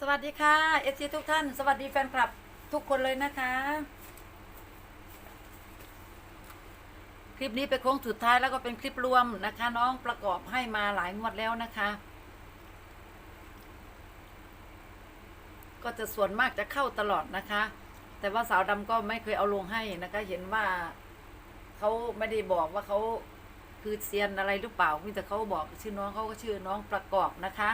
สวัสดีค่ะเอซีทุกท่าน สวัสดีแฟนคลับทุกคนเลยนะคะ คลิปนี้เป็นโค้งสุดท้ายแล้วก็เป็นคลิปรวมนะคะ น้องประกอบให้มาหลายงวดแล้วนะคะ ก็จะส่วนมากจะเข้าตลอดนะคะ แต่ว่าสาวดำก็ไม่เคยเอาลงให้นะคะ เห็นว่าเขาไม่ได้บอกว่าเขาคือเซียนอะไรหรือเปล่ามีแต่เขาบอกชื่อน้องเขาก็ชื่อน้องประกอบนะคะ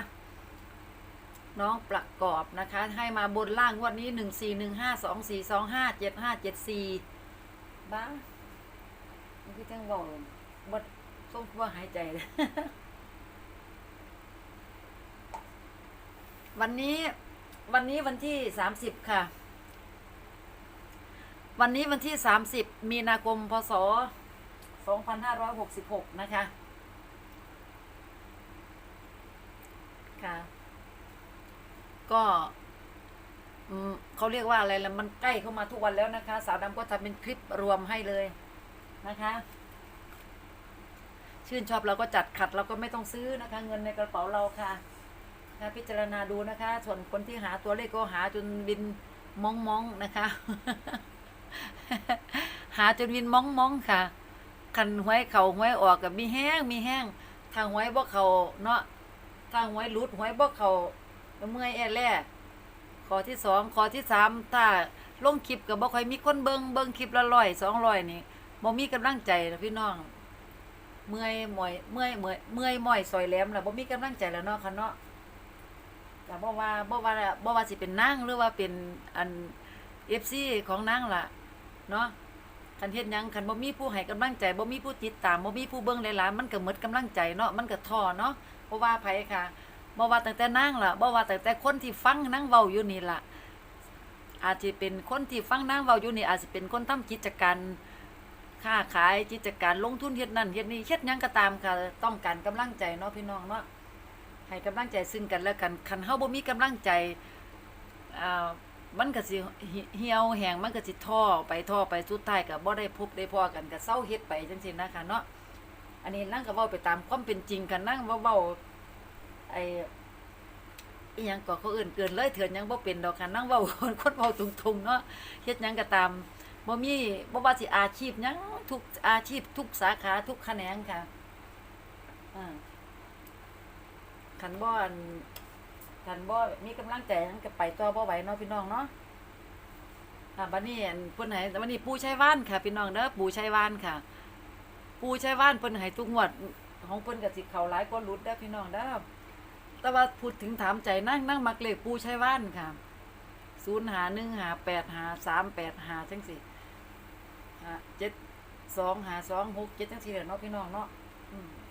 น้องประกอบนะคะ ให้มาบนล่างงวดนี้หนึ่งสี่หนึ่งห้าสองสี่สองห้าเจ็ดห้าเจ็ดสี่บ้ามันคือจังบอกบดต้องว่าหายใจเลยวันนี้วันนี้วันที่สามสิบค่ะ วันนี้วันที่สามสิบมีนาคมพศสองพันห้าร้อยหกสิบหกนะคะ ค่ะ ก็เขาเรียกว่าอะไรละมันใกล้เข้ามาทุกวันแล้วนะคะ สาวดำก็ทำเป็นคลิปรวมให้เลยนะคะ ชื่นชอบเราก็จัดขัดเราก็ไม่ต้องซื้อนะคะ เงินในกระเป๋าเราค่ะนะพิจารณาดูนะคะ ส่วนคนที่หาตัวเลขก็หาจนบินมองมองๆนะคะ หาจนวินมองมองๆค่ะคันหวยเขาหวยออกกับมีแห้งมีแห้งทางหวยบ่เขาเนาะทางหวยหลุดหวยบ่เขา เมื่อยแอแล่ข้อที่สองข้อที่สามถ้าลงคลิปกับบ่ค่อยมีคนเบิงเบิงคลิปละร้อยสองร้อยนี่บ่มีกำลังใจนะพี่น้อง เมื่อยหมอยเมื่อยเมื่อยเมื่อยหมอยซอยแหลมแล้วบ่มีกำลังใจแล้วเนาะค่ะเนาะแต่บ่ว่าบ่ว่าบ่ว่าสิเป็นนางหรือว่าเป็นอัน FC ของนางล่ะ เนาะคันเฮ็ดยังคันบ่มีผู้ให้กำลังใจบ่มีผู้ติดตามบ่มีผู้เบิ่งหลายๆมันก็หมดกำลังใจเนาะมันก็ท้อเนาะบ่ว่าไผค่ะ บ่ว่าตั้งแต่นางล่ะบ่ว่าตั้งแต่คนที่ฟังนางเว้าอยู่นี่ล่ะ อาจจะเป็นคนที่ฟังนางเว้าอยู่นี่ อาจสิเป็นคนทำกิจการค้าขายกิจการลงทุนเฮ็ดนั่นเฮ็ดนี่เฮ็ดหยังก็ตามค่ะต้องการกำลังใจเนาะพี่น้องเนาะให้กำลังใจซึ่งกันและกันคันเฮาบ่มีกำลังใจอ่ามันก็สิเหี่ยวแห้งมันก็สิท้อไปท้อไปสุดท้ายก็บ่ได้พบได้พอกันก็เศร้าเฮ็ดไปจังซี่นะคะเนาะอันนี้นั่งก็เว้าไปตามความเป็นจริงกันนั่งเว้าเว้า ไอ้อีหยังก็เขาเอื่นเกินเลยเถื่อนยังบ่เป็นดอกค่ะนั่งเว้าคนคนเว้าตรงๆเนาะเฮ็ดหยังก็ตามบ่มีบ่ว่าสิอาชีพหยังทุกอาชีพทุกสาขาทุกแขนงค่ะอ่าคันบ่อันคันบ่มีกำลังใจนั้นก็ไปต่อบ่ไหวเนาะพี่น้องเนาะค่ะบัดนี้อันเพิ่นให้บัดนี้ปู่ชัยว่านค่ะ พี่น้องเด้อปู่ชัยว่านค่ะ ปู่ชัยว่านเพิ่นให้ทุกงวดของเพิ่นก็สิเข้าหลายกว่าหลุดเด้อพี่น้องเด้อ แต่ว่าพูดถึงถามใจนั่งนั่งมักเลขปู่ชัยว่านค่ะ0หา1หา8หา3 8หาจังซี่หา7 2หา2 6 7จังซี่แหละเนาะพี่น้องเนาะ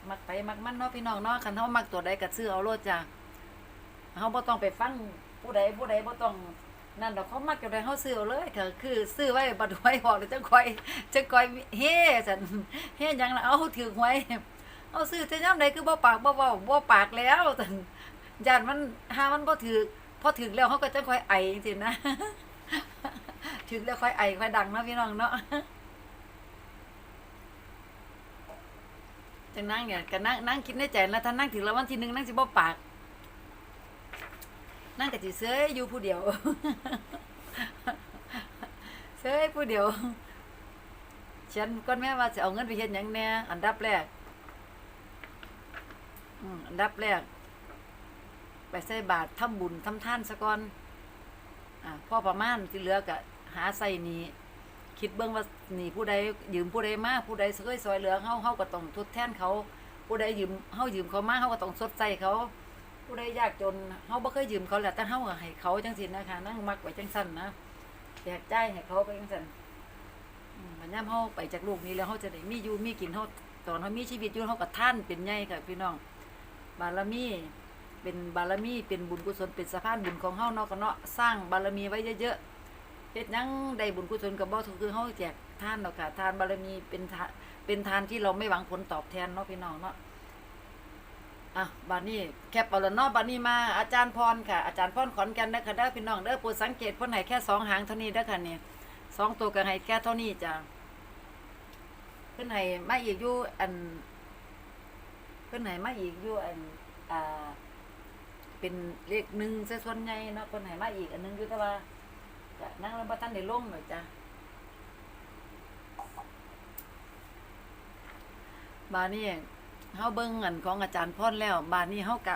มักไปมักมันเนาะพี่น้องเนาะคันเฮามักตัวใดก็ซื้อเอาโลดจ้ะเฮาบ่ต้องไปฟังผู้ใดผู้ใดบ่ต้องนั่นดอกเขามักจะได้เฮาซื้อเอาเลยก็คือ ซื้อไว้บัดหวยออกแล้วจังค่อยจังค่อยเฮ้ซั่นเฮ้ยังละเอาถือหวยเอาซื้อแต่ยามใดคือบ่ปากบ่เว้าบ่ปากแล้วซั่น ญาติมันหามันบ่ถือพอถือแล้วเฮาก็จังค่อยไอจังซี่นะถือแล้วค่อยไอค่อยดังเนาะพี่น้องเนาะจังนั่งเนี่ยก็นั่งนั่งคิดในใจแล้วถ้านั่งถึงแล้ววันที่หนึ่งนั่งสิบ่ปาก นั่งกับจีเซยอยู่ผู้เดียวเซยผู้เดียวฉันก้อนแม่ว่าจะเอาเงินไปเฮ็ดหยังแน่อันดับแรกอันดับแรก ไปใส่บาตรทำบุญทำท่านซะก่อนอ่าพ่อประมาณที่เหลือก็หาใส่นี้คิดเบิ่งว่านี้ผู้ใดยืมผู้ใดมาผู้ใดเคยซอยเหลือเฮาเฮาก็ต้องทดแทนเขา ผู้ใดยืมเฮายืมเขามาเฮาก็ต้องสดใส่เขา ผู้ใดยากจนเฮาบ่เคยยืมเขาแหละแต่เฮาก็ให้เขาจังซี่นะคะนั่งมักไว้จังซั่นนะแจกจ่ายให้เขาไปจังซั่นมันยามเฮาไปจากโลกนี้แล้วเฮาจะได้มีอยู่มีกินเฮาตอนเฮามีชีวิตอยู่เฮาก็ท่านเป็นใหญ่ค่ะพี่น้องบารมี เป็นบารมีเป็นบุญกุศลเป็นสะพานบุญของเฮาเนาะก็เนาะสร้างบารมีไว้เยอะๆเฮ็ดหยังได้บุญกุศลก็บ่ถูกคือเฮาแจกทานดอกค่ะทานบารมีเป็นทานเป็นทานที่เราไม่หวังผลตอบแทนเนาะพี่น้องเนาะอะบานนี้แคปเอาละเนาะบานนี้มาอาจารย์พรค่ะ อาจารย์พรขอนแก่นเด้อค่ะเด้อพี่น้องเด้อโปรดสังเกตเพิ่นให้แค่สองหางเท่านี้เด้อค่ะนี่สองตัวก็ให้แค่เท่านี้จ้ะเพิ่นให้มาอีกอยู่อันเพิ่นให้มาอีกอยู่อันอ่า เป็นเลขหนึ่งซะส่วนใหญ่เนาะคนไหนมาอีกอันหนึงอยู่แต่ว่าจะนั่งแล้วบ่ทันได้ลงหน่อยจ้ะบานี้เฮาเบิ่งอันของอาจารย์พรแล้ว บานี้เฮากะ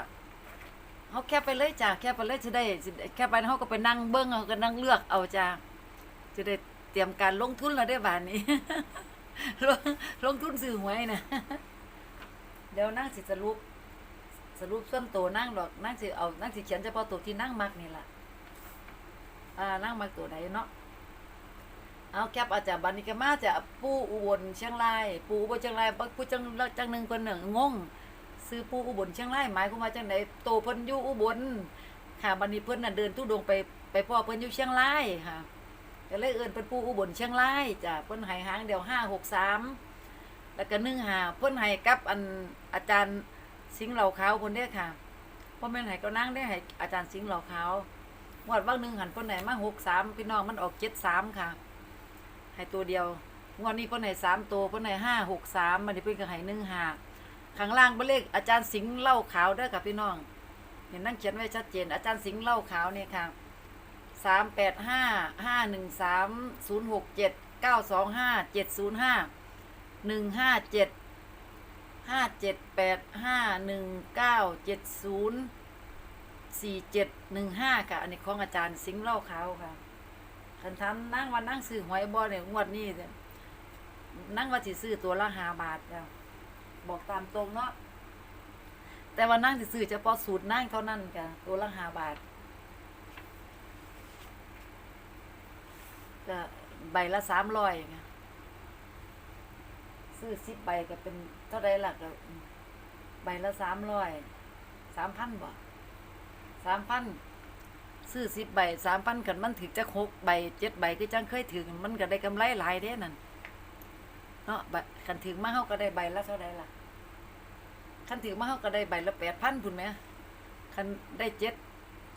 เฮาแคบไปเลยจ้ะแคบไปเลยสิได้แคบไปเฮาก็ไปนั่งเบิ่งเฮาก็นั่งเลือกเอาจ้ะจะได้เตรียมการลงทุนแล้วได้บานี้ลงลงทุนซื้อหวยนะเดี๋ยวนั่งสิสรุป สรุปส่วนตัวนั่งดอกนั่งสิเอานั่งสิเขียนเฉพาะตัวที่นั่งมักนี่แหละอ่านั่งมักตัวใดเนาะเอาแคปอาจจะบัดนี้ก็มาจะปู่อุบลเชียงรายปู่อุบลเชียงรายบ่ผู้จังจังหนึ่งเพิ่นน่ะงงซื้อปู่อุบลเชียงรายหมายความว่าจังไดโตเพิ่นอยู่อุบลค่ะบัดนี้เพิ่นน่ะเดินทุดงไปไปพ่อเพิ่นอยู่เชียงรายค่ะก็เลยเอิ้นเพิ่นปู่อุบลเชียงรายจ้ะเพิ่นให้หางเดียว563แล้วก็1 5เพิ่นให้กับอันอาจารย์ สิงเหล่าขาวคนเด้ค่ะพ่อแม่นให้ก็นั่งได้ให้อาจารย์สิงเหล่าขาวงวดบางหนึ่งหันเพิ่นให้มา63พี่น้องมันออก73ค่ะ ให้ตัวเดียวงวดนี้เพิ่นให้3ตัวเพิ่นห้563มันนี้เพิ่นก็ให้15ข้างล่างเป็นเลขอาจารย์สิงเหล่าขาวเด้ค่ะพี่น้อง เห็นนั่งเขียนไว้ชัดเจน อาจารย์สิงเหล่าขาวเนี่ยค่ะ385 513 067 925 705 157ห้าเจ็ด ห้าเจ็ดแปดห้าหนึ่งเก้าเจ็ดศูนย์สี่เจ็ดหนึ่งห้าค่ะ อันนี้ของอาจารย์สิงห์เล่าขาวค่ะคันทำนั่งวันนั่งซื้อหวยบอลเนี่ยงวดนี้เนี่ยนั่งว่าสิซื้อตัวละห้าบาทค่ะบอกตามตรงเนาะแต่ว่านั่งสิซื้อเฉพาะสูตรนั่งเท่านั้นค่ะตัวละห้าบาทก็ใบละสามร้อยค่ะ ซื้อสิบใบก็เป็นเท่าไรล่ะก็ใบละสามร้อยสามพันบ่สามพันซื้อสิบใบสามพันกันมันถึงจะหกใบเจ็ดใบคือจังเคยถึงมันก็ได้กำไรหลายเด้นั่นเนาะใบคันถึงมาเฮาก็ได้ใบละเท่าไรล่ะคันถึงมาเฮาก็ได้ใบละแปดพันพุ่นไหมคันได้เจ็ด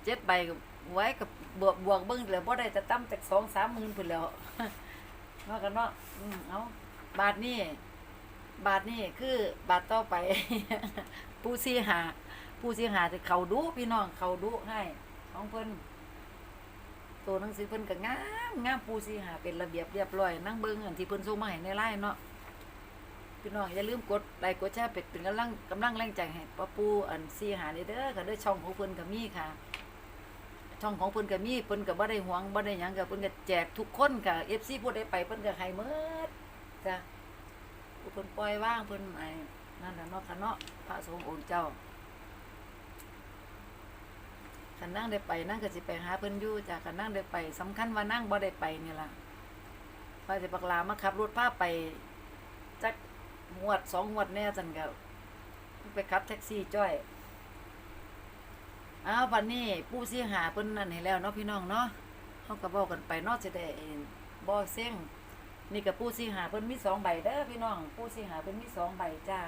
เจ็ดใบก็ไว้กับบวกบวกเบิ้งแล้วบ่ได้จะตั้มจากสองสามหมื่นพุ่นแล้วเนาะกันเนาะเอาบาทนี่ บาทนี่คือบาทต่อไป ผู้ซีหา ผู้ซีหาจะเขาดูพี่น้องเขาดูให้ของเพิ่นตัวหนังสือเพิ่นก็งามงามผู้ซีหาเป็นระเบียบเรียบร้อยนั่งเบิ่งอันที่เพิ่นส่งมาให้ในไลน์เนาะพี่น้องอย่าลืมกดไลค์กดแชร์เป็นเป็นกำลังกำลังแรงใจให้ป้าปูอันซีหาเด้อค่ะเด้อช่องของเพิ่นก็มีค่ะช่องของเพิ่นก็มีเพิ่นก็บ่ได้หวงบ่ได้หยังก็เพิ่นก็แจกทุกคนค่ะ FC ผู้ใดไปเพิ่นก็ให้หมดจ้ะ เพิ่นปล่อยว่างเพิ่นไอ้นั่นน่ะเนาะค่ะเนาะพระสงฆ์องค์เจ้าคันนั่งได้ไปนั่งก็สิไปหาเพิ่นอยู่จ้ะคันนั่งได้ไปสำคัญว่านั่งบ่ได้ไปนี่ล่ะพระสิปักลามาขับรถพาไปจักงวดสองงวดแน่จังก็ไปขับแท็กซี่จ้อยอ้าววันนี้ผู้เสียหาเพิ่นนั่นให้แล้วเนาะพี่น้องเนาะเฮาก็เว้ากันไปเนาะสิได้บ่เซ็ง นี่กับปูสีหาเพิ่นมีสองใบเด้อพี่น้องปูสีหาเพิ่นมีสองใบจ้า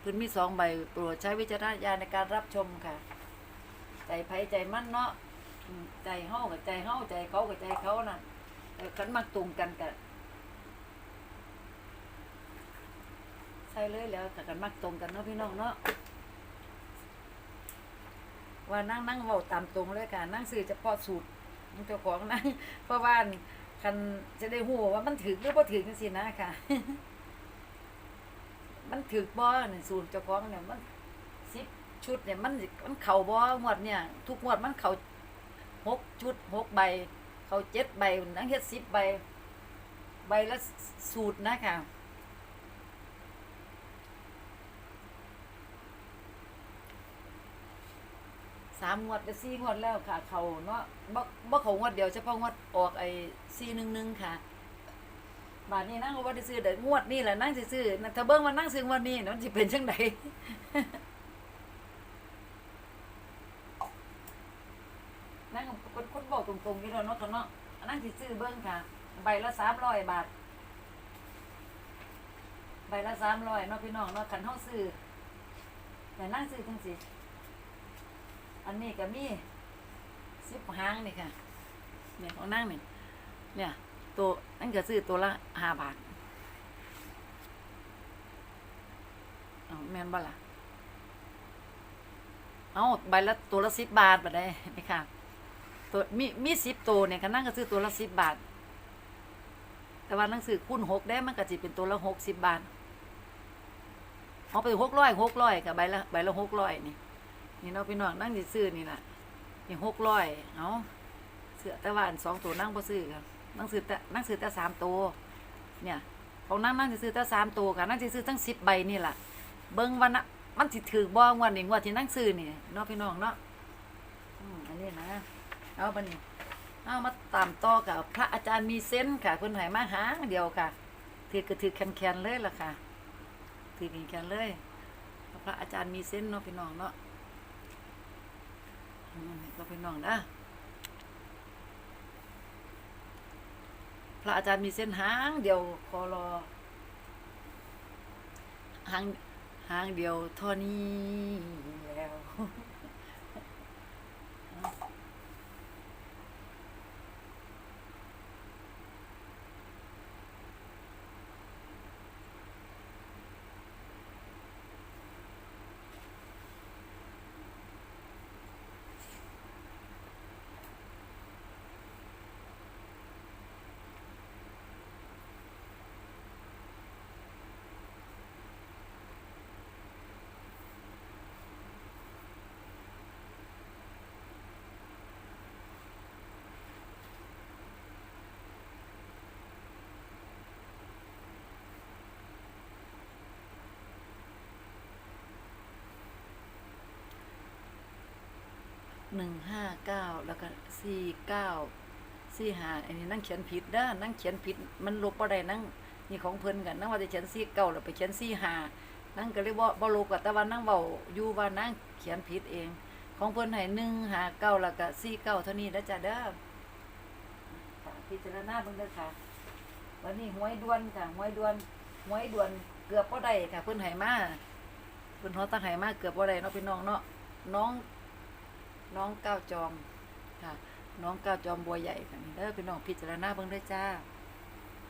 เพิ่นมีสองใบโปรดใช้วิจารณญาณในการรับชมค่ะ ใจไผใจมั่นเนาะใจเฮากับใจเฮาใจเขากับใจเขาน่ะแต่คันมักตรงกันกับใช่เลยแล้วแต่กันมักตรงกันเนาะพี่น้องเนาะว่านั่งนั่งเว้าตามตรงเลยค่ะนั่งสื่อเฉพาะสูตรเจ้าของนั่งเพราะว่า คันจะได้หูว่ามันถึกหรือบ่ถึกจังซี่นะค่ะ มันถึกบ่นี่สูตรเจ้าของเนี่ยมันสิบชุดเนี่ยมันมันเข่าบ่งวดเนี่ย ทุกงวดมันเข่าหกชุดหกใบ เข่าเจ็ดใบนั่งเฮ็ดสิบใบ ใบละสูตรนะค่ะ สามงวดจะสี่งวดแล้วค่ะ เขาเนาะบ่บ่เขางวดเดียวเฉพาะงวดออกไอ้สี่หนึ่งหนึ่งค่ะ บาทนี้นั่งก็ว่าได้ซื้อเดี๋ยวงวดนี่แหละนั่งซื้อน่ะถ้าเบิ่งว่านั่งซื้องวดนี้เนาะสิเป็นจังไดนั่งคนคนบอกตรงๆนี่เนาะเนาะเนาะนั่งสิซื้อเบิ่งค่ะ ใบละสามร้อยบาท ใบละสามร้อยเนาะพี่น้องเนาะคันเฮาซื้อแต่นั่งซื้อจังสิ อันนี้ก็มีสิบหางนี่ค่ะเนี่ยของนั่งเนี่ยเนี่ยตัวนั่นก็ซื้อตัวละห้าบาทเอาแมนบ่ล่ะเอาใบละตัวละสิบบาทบัดได้ไหมค่ะตัวมีมีสิบตัวเนี่ยคันนั่งก็ซื้อตัวละสิบบาท แต่ว่าหนังสือคูณหกได้มันก็จะเป็นตัวละหกสิบบาทเอาไปหกร้อยหกร้อยกับใบละใบละหกร้อยนี่ นี่เนาะพี่น้องนั่งสิซื้อนี่แหละนี่หกร้อยเอาเสือแต่ว่าอันสองตัวนั่งบ่ซื้อค่ะนั่งซื้อแต่นั่งซื้อแต่สามตัวเนี่ยของนั่งนั่งสิซื้อแต่สามตัวค่ะนั่งสิซื้อทั้งสิบใบนี่แหละเบิ้งวันนะมันสิถือบ้องวันนี้งว่าที่นั่งซื้อนี่เนาะพี่น้องเนาะอืมอันนี้นะเอาบันนี้เอามาตามต่อกับพระอาจารย์มีเซนค่ะเพิ่นให้มาหางเดียวค่ะถือก็ถือแคนๆเลยล่ะค่ะถือแคนๆเลย พระอาจารย์มีเซนส์เนาะพี่น้องเนาะ อืมนี่ก็พี่น้องนะพระอาจารย์มีเส้นหางเดียวคอรอหางหางเดียวเท่านี้แล้ว หนึ่งห้าเก้าแล้วก็สี่เก้าสี่ห้าอันนี้นั่งเขียนผิดเด้อนั่งเขียนผิดมันลบบ่ได้นั่งนี่ของเพิ่นกันนั่งว่าจะเขียนสี่เก้าแล้วไปเขียนสี่ห้านั่งก็เลยบ่บ่ลบกับต่ว่านั่งเบาอยู่ว่านั่งเขียนผิดเอง ของเพิ่นให้หนึ่งห้าเก้าแล้วก็สี่เก้าเท่านี้แล้วจ้ะเด้อพิจารณาเบิ่งเด้อค่ะ วันนี้หวยด่วนค่ะหวยด่วนหวยด่วนเกือบบ่ได้ค่ะเพิ่นให้มาเพิ่นเฮาตั้งให้มาเกือบบ่ได้เนาะพี่น้องเนาะน้อง น้องก้าวจอมค่ะ น้องก้าวจอมบัวใหญ่ค่ะนี่เด้อพี่น้องพิจารณาเบิ่งด้อจ้า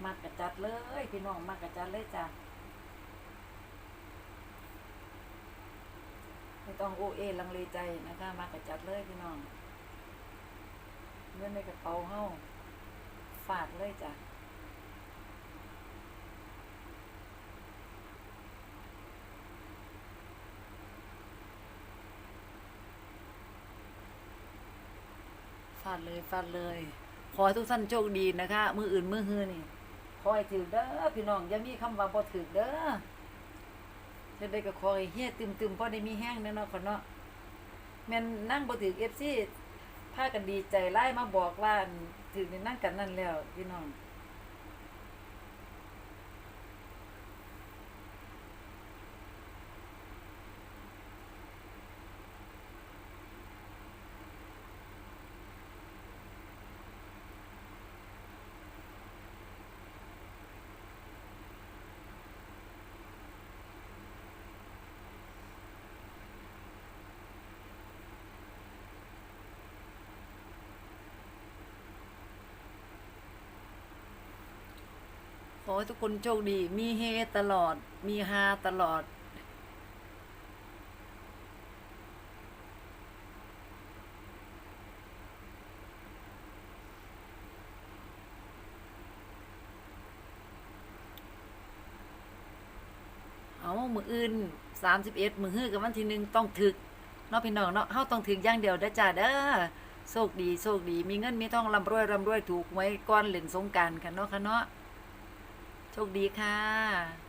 มากกระจัดเลยพี่น้องมากกระจัดเลยจ้าไม่ต้องโอเอลังเลใจนะคะมากระจัดเลยพี่น้องเงินในกระเป๋าเฮาฝาดเลยจ้ะาดเลยฟาดเลย ขอให้ทุกท่านโชคดีนะคะ มืออื่นมือฮือนี่ขอให้ถือเด้อพี่น้องอย่ามีคำว่าบ่ถือเด้อจะได้ก็ขอให้เฮียตึมๆพอได้มีแห้งแน่เนาะค่ะเนาะแม่นนั่งบ่ถือเอฟซีพากันดีใจไล่มาบอกว่านถือในนั่งกันนั่นแล้วพี่น้อง อให้ทุกคนโชคดี มีเฮตลอด มีฮาตลอด เอามืออื่นสามสิบเอ็ดมือฮื้อกับวันที่หนึ่งต้องถึกเนาะพี่น้องเนาะเฮาต้องถึกอย่างเดียวเด้จ้าเด้อโชคดีโชคดี มีเงินมีทองร่ำรวยร่ำรวยถูกไว้ก้อนเหรียญสงการกันเนาะค่ะเนาะ โชคดีค่ะ